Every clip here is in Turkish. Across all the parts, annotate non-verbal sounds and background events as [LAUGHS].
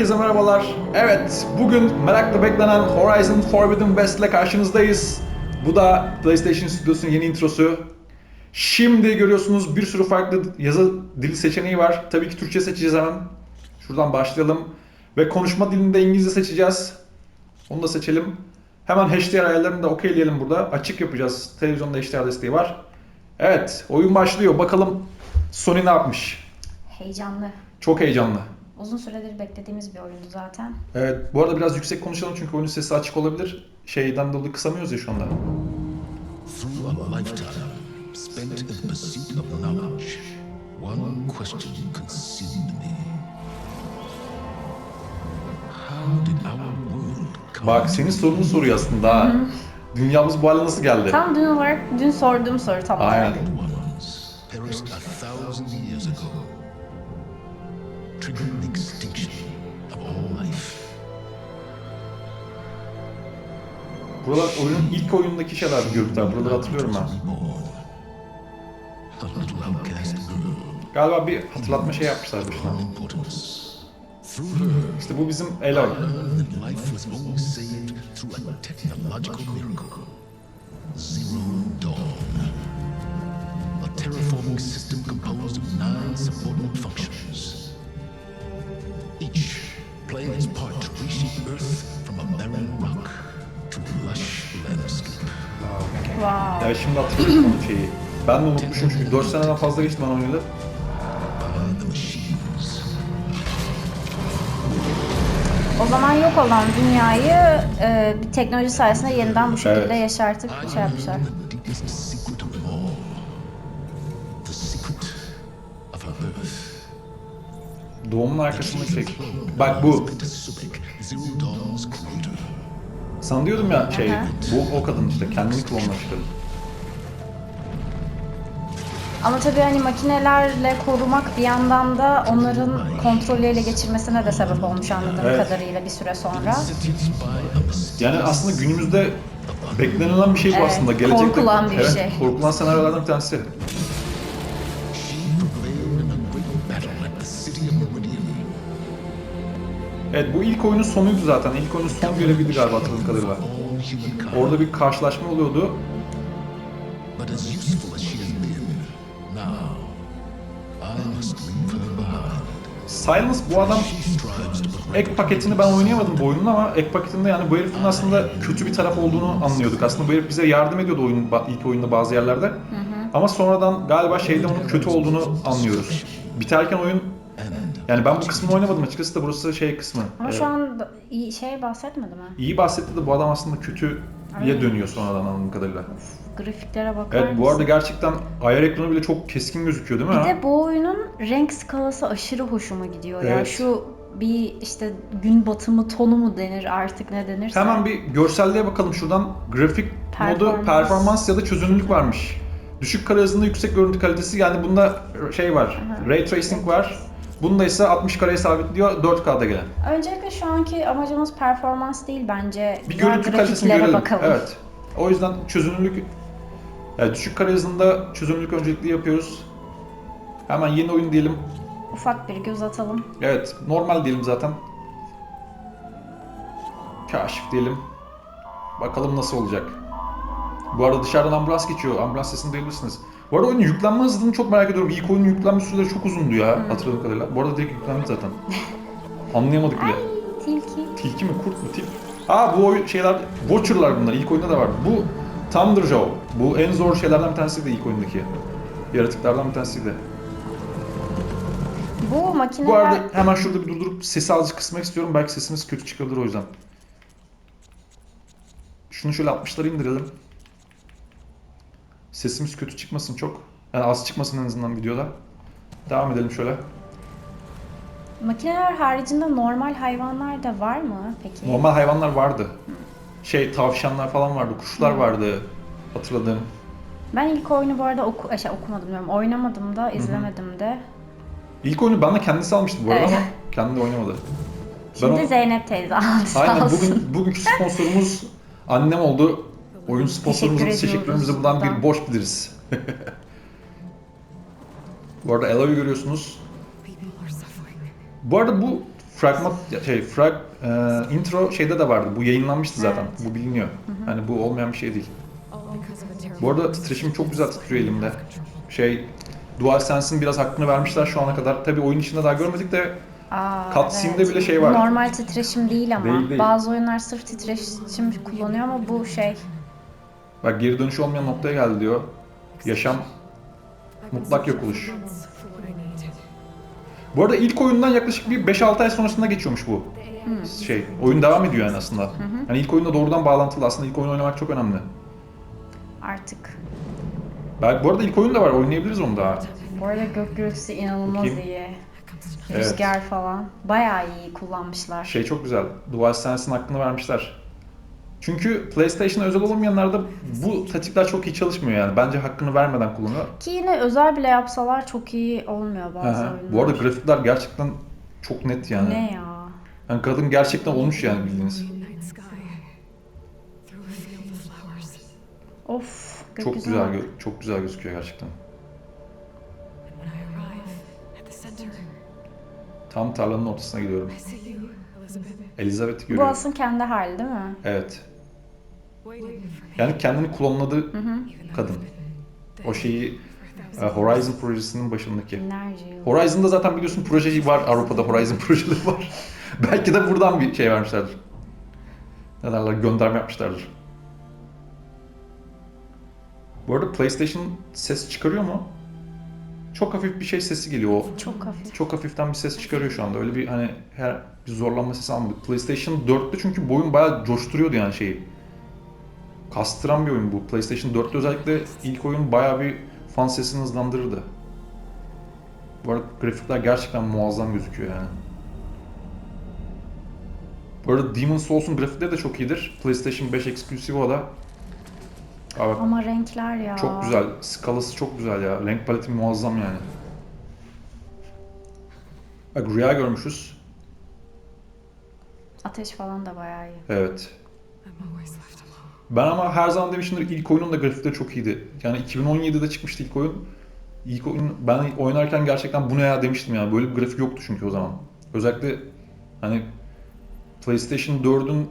Herkese merhabalar. Evet, bugün merakla beklenen Horizon Forbidden West ile karşınızdayız. Bu da PlayStation Studios'un yeni introsu. Şimdi görüyorsunuz bir sürü farklı yazı dili seçeneği var. Tabii ki Türkçe seçeceğiz hemen. Şuradan başlayalım. Ve konuşma dilinde İngilizce seçeceğiz. Onu da seçelim. Hemen HDR ayarlarını da okeyleyelim burada. Açık yapacağız. Televizyonda HDR desteği var. Evet, oyun başlıyor. Bakalım Sony ne yapmış? Heyecanlı. Çok heyecanlı. Uzun süredir beklediğimiz bir oyundu zaten. Evet, bu arada biraz yüksek konuşalım çünkü oyunun sesi açık olabilir. Şeyden dolayı kısamıyoruz ya şu anda. Through a lifetime spent in pursuit of knowledge, one question consumed me. How did our world come Bak senin sorunu soruyor aslında. ha. Dünyamız bu hale nasıl geldi? Tam dün olarak dün sorduğum soru tam olarak. Aynen. Buralar oyunun ilk oyundaki şeyler görüntüler. Buraları hatırlıyorum ben. Galiba bir hatırlatma şey yapmışlar her, İşte bu bizim miracle. Zero Dawn. A terraforming system composed of nine subordinate Wow. Ya şimdi hatırlıyorum şeyi. Ben de unutmuşum çünkü 4 seneden fazla geçti ben machines. O zaman yok olan dünyayı e, bir teknoloji sayesinde yeniden bu şekilde Evet. yaşartıp şey yapmışlar. Doğumun arkasındaki şey. Bak bu. Sana diyordum ya şey, Aha. bu o kadın işte kendini klonlamış kadın. Ama tabii hani makinelerle korumak bir yandan da onların kontrolü ele geçirmesine de sebep olmuş anladığım Evet. kadarıyla bir süre sonra. Yani aslında günümüzde beklenilen bir şey bu Evet, aslında. Gelecekte, korkulan bir evet, şey. Korkulan senaryolardan bir tanesi. Evet bu ilk oyunun sonuydu zaten. İlk oyunun son göreviydi galiba hatırladığım kadarıyla. Orada bir karşılaşma oluyordu. Silence bu adam ek paketini ben oynayamadım bu oyunun ama ek paketinde yani bu herifin aslında kötü bir taraf olduğunu anlıyorduk. Aslında bu herif bize yardım ediyordu oyun ilk oyunda bazı yerlerde. Ama sonradan galiba şeyde onun kötü olduğunu anlıyoruz. Biterken oyun yani ben bu kısmını oynamadım açıkçası da burası şey kısmı. Ama Ee, şu an da- iyi şey bahsetmedi mi? iyi bahsetti de bu adam aslında kötüye dönüyor sonradan anladığım kadarıyla. Grafiklere bakar Evet bu mısın? arada gerçekten ayar ekranı bile çok keskin gözüküyor değil mi? Bir ha? de bu oyunun renk skalası aşırı hoşuma gidiyor. Ya Evet. şu bir işte gün batımı tonu mu denir artık ne denirse. Hemen bir görselliğe bakalım şuradan. Grafik modu Performans. performans ya da çözünürlük varmış. Düşük kare hızında yüksek görüntü kalitesi yani bunda şey var. Ray tracing var. Bunda ise 60 kareye sabitliyor 4K'da gelen. Öncelikle şu anki amacımız performans değil bence. Bir Daha görüntü kalitesini grafiklere görelim. bakalım. Evet. O yüzden çözünürlük yani düşük kare hızında çözünürlük öncelikli yapıyoruz. Hemen yeni oyun diyelim. Ufak bir göz atalım. Evet, normal diyelim zaten. Kaşif diyelim. Bakalım nasıl olacak. Bu arada dışarıdan ambulans geçiyor. Ambulans sesini duyabilirsiniz. Bu arada oyunun yüklenme hızını çok merak ediyorum. İlk oyunun yüklenme süreleri çok uzundu ya hatırladığım kadarıyla. Bu arada direkt yüklendi zaten. Anlayamadık bile. Tilki. Tilki mi, kurt mu, tip? Aa bu oyun şeyler, Watcher'lar bunlar. İlk oyunda da vardı. Bu Thunderjaw. Bu en zor şeylerden bir tanesiydi ilk oyundaki. Yaratıklardan bir tanesiydi. Bu makineler... Bu arada hemen şurada bir durdurup sesi azıcık kısmak istiyorum. Belki sesimiz kötü çıkabilir o yüzden. Şunu şöyle 60'lara indirelim. Sesimiz kötü çıkmasın çok. Yani az çıkmasın en azından videoda. Devam edelim şöyle. Makineler haricinde normal hayvanlar da var mı peki? Normal hayvanlar vardı. Şey tavşanlar falan vardı, kuşlar vardı hatırladığım. Ben ilk oyunu bu arada oku şey, okumadım diyorum. Oynamadım da, izlemedim de. İlk oyunu bana kendisi almıştı bu arada Evet. ama kendi de oynamadı. Şimdi o- Zeynep teyze aldı sağ Aynen olsun. bugün bugünkü sponsorumuz annem oldu. Oyun sponsorumuza Teşekkür teşekkürlerimizi ediyoruz buradan buradan. bir borç biliriz. [LAUGHS] bu arada Eloy'u görüyorsunuz. Bu arada bu fragment şey frag e, intro şeyde de vardı. Bu yayınlanmıştı zaten. Evet. Bu biliniyor. Hani bu olmayan bir şey değil. Bu arada titreşim çok güzel titriyor elimde. Şey DualSense'in biraz hakkını vermişler şu ana kadar. Tabii oyun içinde daha görmedik de Aa, Cutscene'de bile şey var. Normal titreşim değil ama. Değil, değil. Bazı oyunlar sırf titreşim kullanıyor ama bu şey. bak geri dönüş olmayan noktaya geldi diyor. Yaşam mutlak yok oluş. Bu arada ilk oyundan yaklaşık bir 5-6 ay sonrasında geçiyormuş bu. Şey, oyun devam ediyor yani aslında. Hani ilk oyunla doğrudan bağlantılı. Aslında ilk oyun oynamak çok önemli. Artık. Belki bu arada ilk oyun da var. Oynayabiliriz onu daha. Bu arada gök gürültüsü inanılmaz Bakayım. iyi. Evet. Rüzgar falan. Bayağı iyi kullanmışlar. Şey çok güzel. DualSense'in hakkını vermişler. Çünkü PlayStation'a özel olmayanlarda bu tetikler çok iyi çalışmıyor yani. Bence hakkını vermeden kullanıyor. Ki yine özel bile yapsalar çok iyi olmuyor bazı Aha. oyunlar. Bu arada grafikler gerçekten çok net yani. Ne ya? Yani kadın gerçekten olmuş yani bildiğiniz. Of. Çok güzel gö- çok güzel gözüküyor gerçekten. Tam tarlanın ortasına gidiyorum. Elizabeth'i Bu görüyorum. aslında kendi hali değil mi? Evet. Yani kendini klonladı kadın. O şeyi e, Horizon projesinin başındaki. Horizon'da zaten biliyorsun proje var Avrupa'da Horizon [LAUGHS] projeleri var. Belki de buradan bir şey vermişlerdir. Ne derler gönderme yapmışlardır. Bu arada PlayStation ses çıkarıyor mu? Çok hafif bir şey sesi geliyor o. Çok hafif. Çok hafiften bir ses çıkarıyor şu anda. Öyle bir hani her bir zorlanma sesi almadık. PlayStation 4'te çünkü bu oyun bayağı coşturuyordu yani şeyi. Kastıran bir oyun bu. PlayStation 4'te özellikle ilk oyun bayağı bir fan sesini hızlandırırdı. Bu arada grafikler gerçekten muazzam gözüküyor yani. Bu arada Demon's Souls'un grafikleri de çok iyidir. PlayStation 5 eksklusif o da. Bak, Ama renkler ya. çok güzel. Skalası çok güzel ya. Renk paleti muazzam yani. Bak rüya görmüşüz. Ateş falan da bayağı iyi. Evet. Ben ama her zaman demişimdir ilk oyunun da grafikleri çok iyiydi. Yani 2017'de çıkmıştı ilk oyun. İlk oyun ben oynarken gerçekten bu ne ya demiştim yani. Böyle bir grafik yoktu çünkü o zaman. Özellikle hani PlayStation 4'ün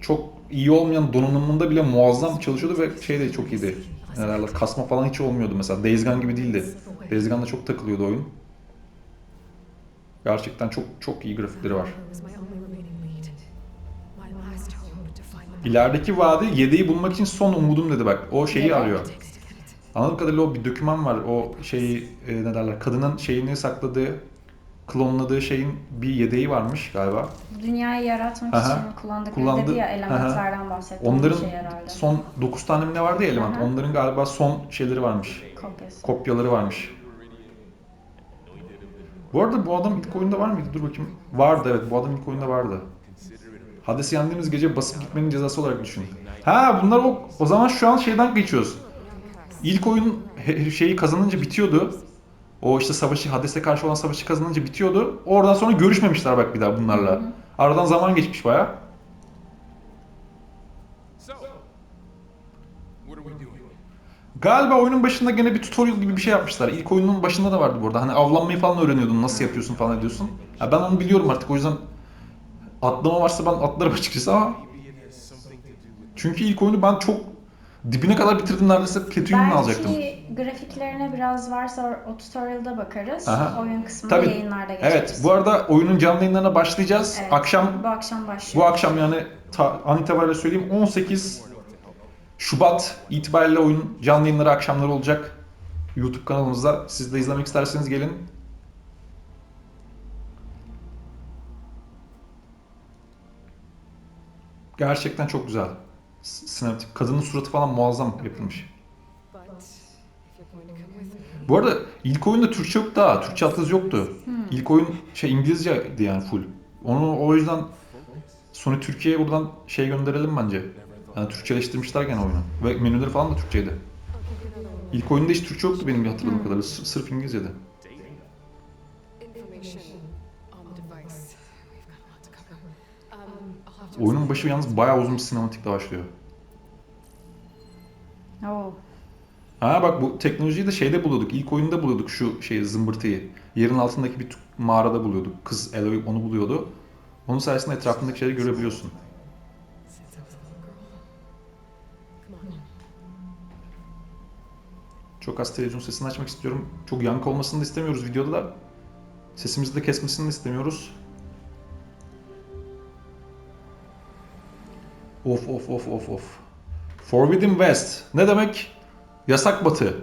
çok iyi olmayan donanımında bile muazzam çalışıyordu ve şey de çok iyiydi. Derler, kasma falan hiç olmuyordu mesela. Days Gone gibi değildi. Days Gone'da çok takılıyordu oyun. Gerçekten çok çok iyi grafikleri var. İlerideki vadi yedeği bulmak için son umudum dedi bak. O şeyi Yedek. arıyor. Anladığım kadarıyla o bir doküman var. O şeyi e, ne derler? Kadının şeyini sakladığı, klonladığı şeyin bir yedeği varmış galiba. Dünyayı yaratmak Aha. için kullandıkları Kullandı- dedi ya elementlerden bahsetti. Onların şey herhalde. son 9 tane mi ne vardı ya element? Aha. Onların galiba son şeyleri varmış. Kopyası. Kopyaları varmış. Bu arada bu adam ilk oyunda var mıydı? Dur bakayım. Vardı evet. Bu adam ilk oyunda vardı. Hades'i yendiğimiz gece basıp gitmenin cezası olarak düşün. Ha bunlar o, o zaman şu an şeyden geçiyoruz. İlk oyun şeyi kazanınca bitiyordu. O işte savaşı, Hades'e karşı olan savaşı kazanınca bitiyordu. Oradan sonra görüşmemişler bak bir daha bunlarla. Aradan zaman geçmiş baya. Galiba oyunun başında gene bir tutorial gibi bir şey yapmışlar. İlk oyunun başında da vardı burada. Hani avlanmayı falan öğreniyordun, nasıl yapıyorsun falan ediyorsun. Ya ben onu biliyorum artık o yüzden atlama varsa ben atlarım açıkçası ama çünkü ilk oyunu ben çok dibine kadar bitirdim neredeyse platinum'unu alacaktım. Belki grafiklerine biraz varsa o tutorial'da bakarız. Aha. Oyun kısmında Tabii. yayınlarda geçeriz. Evet, bu arada oyunun canlı yayınlarına başlayacağız. Evet, Akşam bu akşam başlıyor. bu akşam yani ta, an itibariyle söyleyeyim 18 Şubat itibariyle oyun canlı yayınları akşamları olacak. YouTube kanalımızda. Siz de izlemek isterseniz gelin. Gerçekten çok güzel. Sinematik. Kadının suratı falan muazzam yapılmış. Bu arada ilk oyunda Türkçe yok daha. Türkçe altyazı yoktu. Hmm. İlk oyun şey İngilizceydi yani full. Onu o yüzden Sony Türkiye'ye buradan şey gönderelim bence. Yani Türkçeleştirmişler gene oyunu. Ve menüleri falan da Türkçeydi. İlk oyunda hiç Türkçe yoktu benim hatırladığım kadarıyla. S- Sırf İngilizceydi. Oyunun başı yalnız bayağı uzun bir sinematikle başlıyor. Oo. Ha bak bu teknolojiyi de şeyde buluyorduk. İlk oyunda buluyorduk şu şeyi zımbırtıyı. Yerin altındaki bir mağarada buluyorduk. Kız Eloy onu buluyordu. Onun sayesinde etrafındaki şeyleri görebiliyorsun. Çok az televizyon sesini açmak istiyorum. Çok yankı olmasını da istemiyoruz videoda da. Sesimizi de kesmesini de istemiyoruz. Of of of of of. Forbidden West. Ne demek? Yasak batı.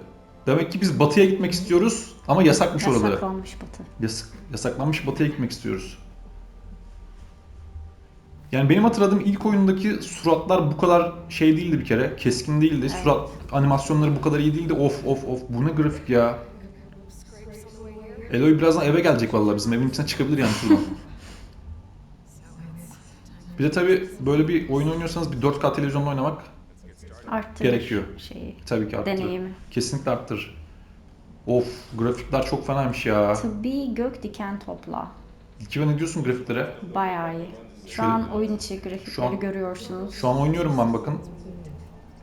Demek ki biz batıya gitmek istiyoruz ama yasakmış oraları. Yasaklanmış batı. Yasak, yasaklanmış batıya gitmek istiyoruz. Yani benim hatırladığım ilk oyundaki suratlar bu kadar şey değildi bir kere. Keskin değildi. Surat animasyonları bu kadar iyi değildi. Of of of bu ne grafik ya. Eloy birazdan eve gelecek vallahi bizim evin içine çıkabilir yani şuradan. [LAUGHS] Bir de tabi böyle bir oyun oynuyorsanız bir 4K televizyonda oynamak Arttırır Gerekiyor. şeyi. tabii ki arttırır. Deneyimi. Kesinlikle arttırır. Of grafikler çok fenaymış ya. Tıbbi gök diken topla. Kive ne diyorsun grafiklere? Bayağı iyi. Şu Şöyle- an oyun içi grafikleri Şu an- görüyorsunuz. Şu an oynuyorum ben bakın.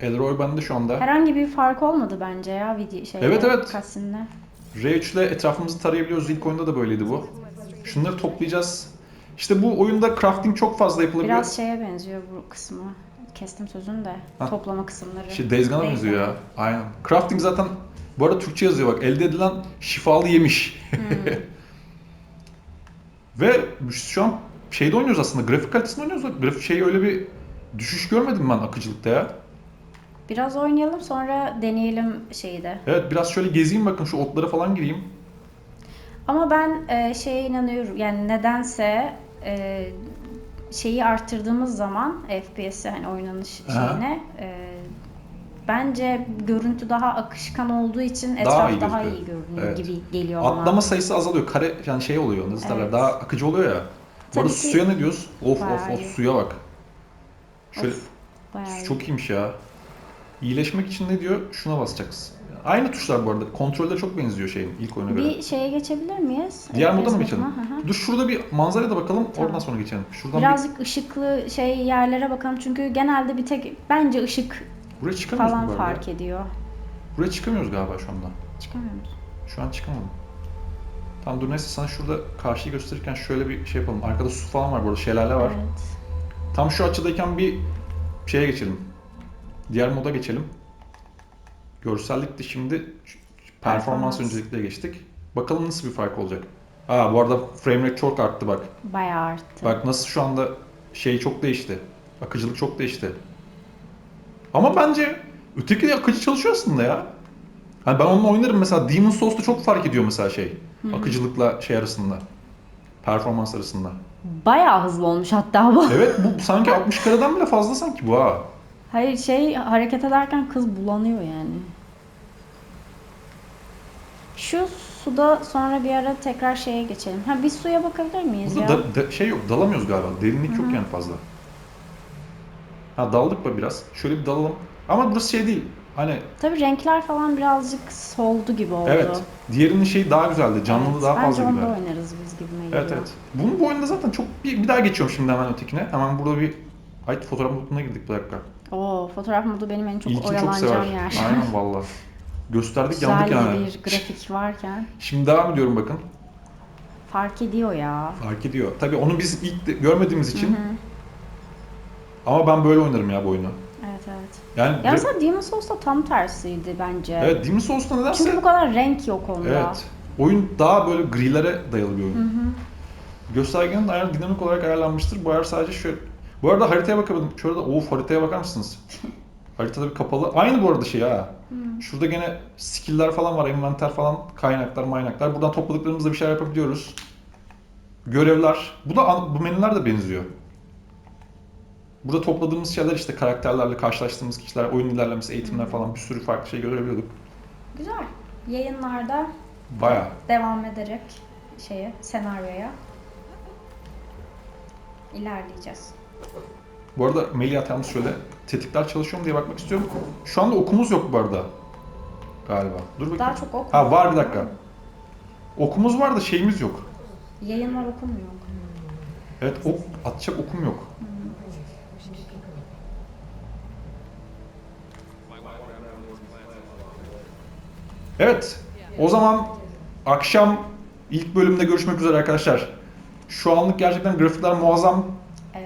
Elroy bende şu anda. Herhangi bir fark olmadı bence ya video şeyde. Evet, evet. cutscene'de. R3 ile etrafımızı tarayabiliyoruz. İlk oyunda da böyleydi bu. Şunları toplayacağız. İşte bu oyunda crafting çok fazla yapılabiliyor. Biraz şeye benziyor bu kısmı. Kestim sözünü de. Ha. Toplama kısımları. Şey Days Gone'a benziyor ya. Aynen. Crafting zaten bu arada Türkçe yazıyor bak. Elde edilen şifalı yemiş. Hmm. [LAUGHS] Ve şu an şeyde oynuyoruz aslında. Grafik kalitesinde oynuyoruz. Grafik şey öyle bir düşüş görmedim ben akıcılıkta ya. Biraz oynayalım sonra deneyelim şeyi de. Evet biraz şöyle gezeyim bakın şu otlara falan gireyim. Ama ben e, şeye inanıyorum. Yani nedense e, şeyi arttırdığımız zaman FPS'i hani oynanış Aha. şeyine e, bence görüntü daha akışkan olduğu için Daha etraf iyi daha, gözüküyor. iyi görünüyor Evet. gibi geliyor bana. Atlama sayısı azalıyor. Kare yani şey oluyor. Nasıl? Evet. Daha akıcı oluyor ya. Bu Tabii arada ki- suya ne diyoruz? Of of of suya bak. Şöyle Of, çok iyiymiş ya. İyileşmek için ne diyor? Şuna basacaksın. Aynı tuşlar bu arada. Kontroller çok benziyor şeyin ilk oyuna göre. Bir şeye geçebilir miyiz? Diğer moda mı geçelim? Hı hı. Dur şurada bir manzaraya da bakalım. Tamam. Oradan sonra geçelim. Şuradan Birazcık ışıklı şey yerlere bakalım çünkü genelde bir tek bence ışık bir... Buraya çıkamıyoruz falan bu fark ediyor. Buraya çıkamıyoruz galiba şu anda. Çıkamıyor musun? Şu an çıkamadım. Tamam dur neyse sana şurada karşıyı gösterirken şöyle bir şey yapalım. Arkada su falan var burada şelale var. Evet. Tam şu açıdayken bir şeye geçelim. Diğer moda geçelim. Görsellikte şimdi performans Performans. öncelikle geçtik. Bakalım nasıl bir fark olacak. Aa bu arada frame rate çok arttı bak. Bayağı arttı. Bak nasıl şu anda şey çok değişti. Akıcılık çok değişti. Ama bence öteki de akıcı çalışıyor aslında ya. Hani ben onunla oynarım mesela Demon Souls'ta çok fark ediyor mesela şey. Akıcılıkla şey arasında. Performans arasında. Bayağı hızlı olmuş hatta bu. Evet bu sanki 60 kareden bile fazla sanki bu ha. Hayır şey hareket ederken kız bulanıyor yani. Şu suda sonra bir ara tekrar şeye geçelim. Ha bir suya bakabilir miyiz Burada ya? da, da- şey yok dalamıyoruz galiba. Derinlik yok yani fazla. Ha daldık mı biraz? Şöyle bir dalalım. Ama burası şey değil. Hani Tabii renkler falan birazcık soldu gibi oldu. evet. Diğerinin şeyi daha güzeldi. Canlılığı Evet, daha fazla Bence onda oynarız biz gibime geliyor. Evet evet. Bunun bu oyunda zaten çok bir, bir daha geçiyorum şimdi hemen ötekine. Hemen burada bir Ay fotoğraf moduna girdik bir dakika. Oo fotoğraf modu benim en çok İlkin çok sever. oyalanacağım yer. Aynen [LAUGHS] valla. Gösterdik Güzel yandık yani. bir grafik varken Şimdi devam ediyorum bakın. fark ediyor ya. Fark ediyor. Tabii onu biz ilk de görmediğimiz için. Ama ben böyle oynarım ya bu oyunu. Evet evet. Yani Ya mesela Demon Souls'ta tam tersiydi bence. evet Demon Souls'ta nedense Çünkü bu kadar renk yok onda. Evet. Oyun daha böyle grilere dayalı bir oyun. Göstergenin ayarı dinamik olarak ayarlanmıştır. Bu ayar sadece şöyle... Bu arada haritaya bakamadım. Şurada of haritaya bakar mısınız? [LAUGHS] Haritada bir kapalı. Aynı bu arada şey ha. Şurada gene skill'ler falan var. Envanter falan. Kaynaklar, maynaklar. Buradan topladıklarımızla bir şeyler yapabiliyoruz. Görevler. Bu da bu menüler de benziyor. Burada topladığımız şeyler işte karakterlerle karşılaştığımız kişiler, oyun ilerlemesi, eğitimler falan bir sürü farklı şey görebiliyorduk. Güzel. Yayınlarda Bayağı. devam ederek şeye, senaryoya ilerleyeceğiz. Bu arada Melih yalnız şöyle tetikler çalışıyor mu diye bakmak istiyorum. Şu anda okumuz yok bu arada. Galiba. Dur bakayım. Daha çok ok. Ha var bir dakika. Okumuz var da şeyimiz yok. Yayınlar okumuyor. Evet ok atacak okum yok. Evet. O zaman akşam ilk bölümde görüşmek üzere arkadaşlar. Şu anlık gerçekten grafikler muazzam.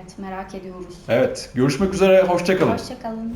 Evet merak ediyoruz. Evet görüşmek üzere hoşçakalın. Hoşçakalın.